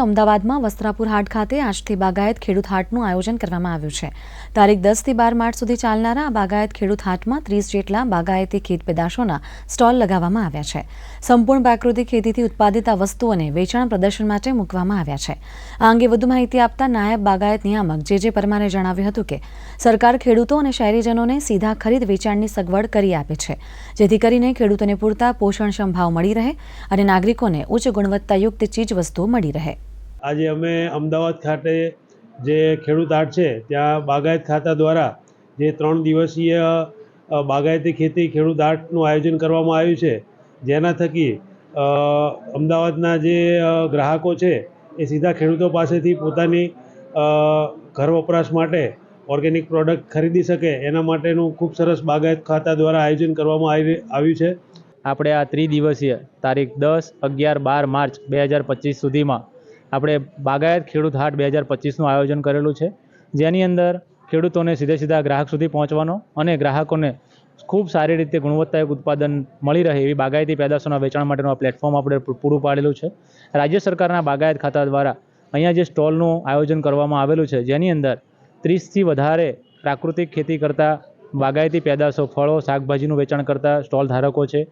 અમદાવાદમાં વસ્ત્રાપુર હાટ ખાતે આજથી બાગાયત ખેડૂત હાટનું આયોજન કરવામાં આવ્યું છે. તારીખ દસથી બાર માર્ચ સુધી ચાલનારા આ બાગાયત ખેડૂત હાટમાં ત્રીસ જેટલા બાગાયતી ખેત પેદાશોના સ્ટોલ લગાવવામાં આવ્યા છે. સંપૂર્ણ પ્રાકૃતિક ખેતીથી ઉત્પાદિત આ વસ્તુઓને વેચાણ પ્રદર્શન માટે મૂકવામાં આવ્યા છે. આ અંગે વધુ માહિતી આપતા નાયબ બાગાયત નિયામક જે જે પરમારે જણાવ્યું હતું કે, સરકાર ખેડૂતો અને શહેરીજનોને સીધા ખરીદ વેચાણની સગવડ કરી આપે છે, જેથી કરીને ખેડૂતોને પૂરતા પોષણક્ષમ ભાવ મળી રહે અને નાગરિકોને ઉચ્ચ ગુણવત્તાયુક્ત ચીજવસ્તુઓ મળી રહે. આજે અમે અમદાવાદ ખાતે જે ખેડૂત હાટ છે, ત્યાં બાગાયત ખાતા દ્વારા જે ત્રણ દિવસીય બાગાયતી ખેતી ખેડૂત હાટનું આયોજન કરવામાં આવ્યું છે, જેના થકી અમદાવાદના જે ગ્રાહકો છે, એ સીધા ખેડૂતો પાસેથી પોતાની ઘર વપરાશ માટે ઓર્ગેનિક પ્રોડક્ટ ખરીદી શકે, એના માટેનું ખૂબ સરસ બાગાયત ખાતા દ્વારા આયોજન કરવામાં આવી, આવ્યું છે. આપણે આ ત્રિદિવસીય તારીખ દસ અગિયાર બાર માર્ચ બે હજાર પચીસ સુધીમાં આપણે બાગાયત ખેડૂત હાટ બે હજાર પચીસનું આયોજન કરેલું છે. જેની અંદર ખેડૂતોને સીધે સીધા ગ્રાહક સુધી પહોંચવાનો અને ગ્રાહકોને ખૂબ સારી રીતે ગુણવત્તાયુક્ત ઉત્પાદન મળી રહે એવી બાગાયતી પેદાશોના વેચાણ માટેનું આ પ્લેટફોર્મ આપણે પૂરું પાડેલું છે. રાજ્ય સરકારના બાગાયત ખાતા દ્વારા અહીંયા જે સ્ટોલનું આયોજન કરવામાં આવેલું છે, જેની અંદર ત્રીસથી વધારે પ્રાકૃતિક ખેતી કરતા બાગાયતી પેદાશો, ફળો, શાકભાજીનું વેચાણ કરતા સ્ટોલ ધારકો છે.